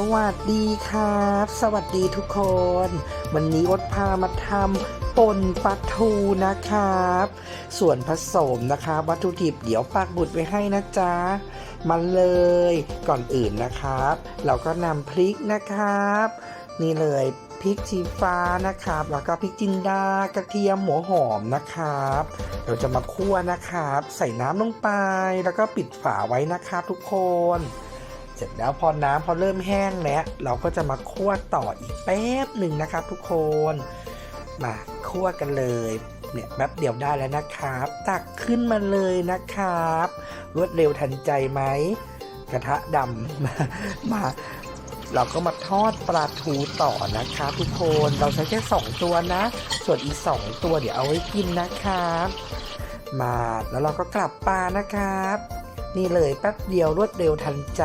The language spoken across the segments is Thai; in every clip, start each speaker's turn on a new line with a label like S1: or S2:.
S1: สวัสดีครับ สวัสดีทุกคน วันนี้อดพามาทำป่นปลาทูนะครับ ส่วนผสมนะครับวัตถุดิบเดี๋ยวปักบุตรไว้ให้นะจ๊ะมาเลยก่อนอื่นนะครับ เราก็นำพริกนะครับ นี่เลยพริกชี้ฟ้านะครับ แล้วก็พริกจินดากระเทียมหัวหอมนะครับ เราจะมาคั่วนะครับ ใส่น้ำลงไปแล้วก็ปิดฝาไว้นะครับทุกคน เสร็จแล้วพอน้ำพอเริ่มแห้งแล้ว เราก็จะมาคั่วต่ออีกแป๊บหนึ่งนะครับ ทุกคนมาคั่วกันเลยเนี่ยแป๊บเดียวได้แล้วนะครับ ตักขึ้นมาเลยนะครับ รวดเร็วทันใจไหมกระทะดำมาเราก็มาทอดปลาทูต่อนะครับทุกคนเราใช้แค่สองตัวนะ ส่วนอีกสองตัวเดี๋ยวเอาไว้กินนะครับ มาแล้วเราก็กลับปลานะครับ นี่เลยแป๊บเดียวรวดเร็วทันใจ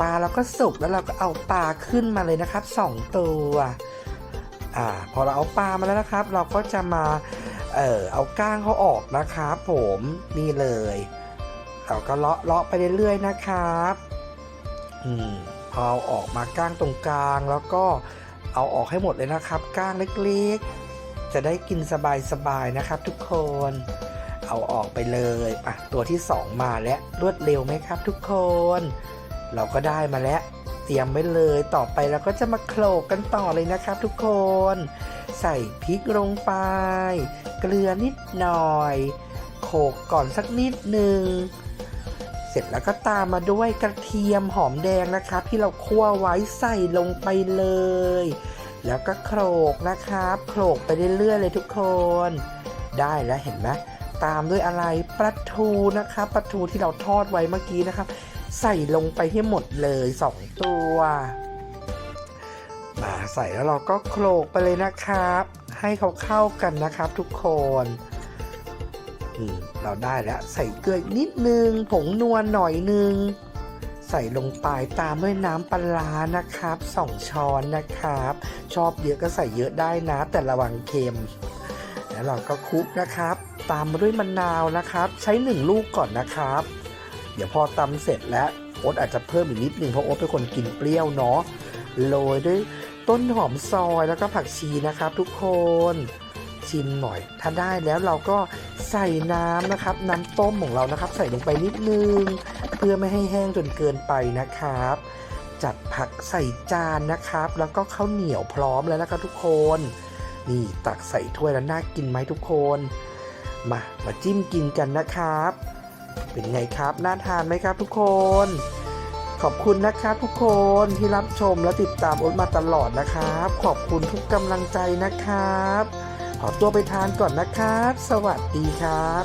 S1: ปลาเราก็สุกแล้วเราก็เอาปลาขึ้นมาเลยนะครับสองตัวอ่าพอเราเอาปลามาแล้วนะครับ เราก็จะมาเอ่อเอาก้างเขาออกนะครับผมนี่เลยเราก็เลาะเลาะไปเรื่อยๆนะครับอืมพอเอาออกมาก้างตรงกลางแล้วก็เอาออกให้หมดเลยนะครับ ก้างเล็กๆ จะได้กินสบายๆนะครับทุกคน เอาออกไปเลยอะตัวที่ 2 มาแล้วรวดเร็วไหมครับ ทุกคน เราก็ได้มาแล้ว เตรียมไว้เลยต่อไปเราก็จะมาโขลกกันต่อเลยนะครับ ทุกคน ใส่พริกลงไป เกลือนิดหน่อยโขลกก่อนสักนิดหนึ่งเสร็จแล้วก็ตามมาด้วยกระเทียมหอมแดงนะครับ ที่เราคั่วไว้ใส่ลงไปเลย แล้วก็โขลกนะครับโขลกไปเรื่อยๆเลยทุกคน ได้แล้วเห็นไหม ตามด้วยอะไรปลาทูนะครับปลาทูที่เราทอดไว้เมื่อกี้นะครับ ใส่ลงไปให้หมดเลยสองตัวมาใส่แล้วเราก็โขลกไปเลยนะครับ ให้เขาเข้ากันนะครับ ทุกคนเราได้แล้วใส่เกลือนิดนึง ผงนวลหน่อยนึง ใส่ลงไปตามด้วยน้ำปลาร้านะครับสองช้อนนะครับ ชอบเยอะก็ใส่เยอะได้นะ แต่ระวังเค็ม แล้วเราก็คลุกนะครับ ตามมาด้วยมะนาวนะครับ ใช้หนึ่งลูกก่อนนะครับ เดี๋ยวพอตำเสร็จแล้วโอ๊ตอาจจะเพิ่มอีกนิดนึงเพราะโอ๊ตเป็นคนกินเปรี้ยวเนาะโรยด้วยต้นหอมซอยแล้วก็ผักชีนะครับ ทุกคนชิมหน่อย ถ้าได้แล้วเราก็ใส่น้ำนะครับ น้ำต้มของเรานะครับ ใส่ลงไปนิดนึง เพื่อไม่ให้แห้งจนเกินไปนะครับ จัดผักใส่จานนะครับ แล้วก็ข้าวเหนียวพร้อมแล้วนะครับทุกคน นี่ตักใส่ถ้วยแล้วน่ากินไหมทุกคน มามาจิ้มกินกันนะครับ เป็นไงครับน่าทานไหมครับทุกคน ขอบคุณนะครับทุกคนที่รับชมและติดตามโอ๊ตมาตลอดนะครับ ขอบคุณทุกกำลังใจนะครับ ขอตัวไปทานก่อนนะครับ สวัสดีครับ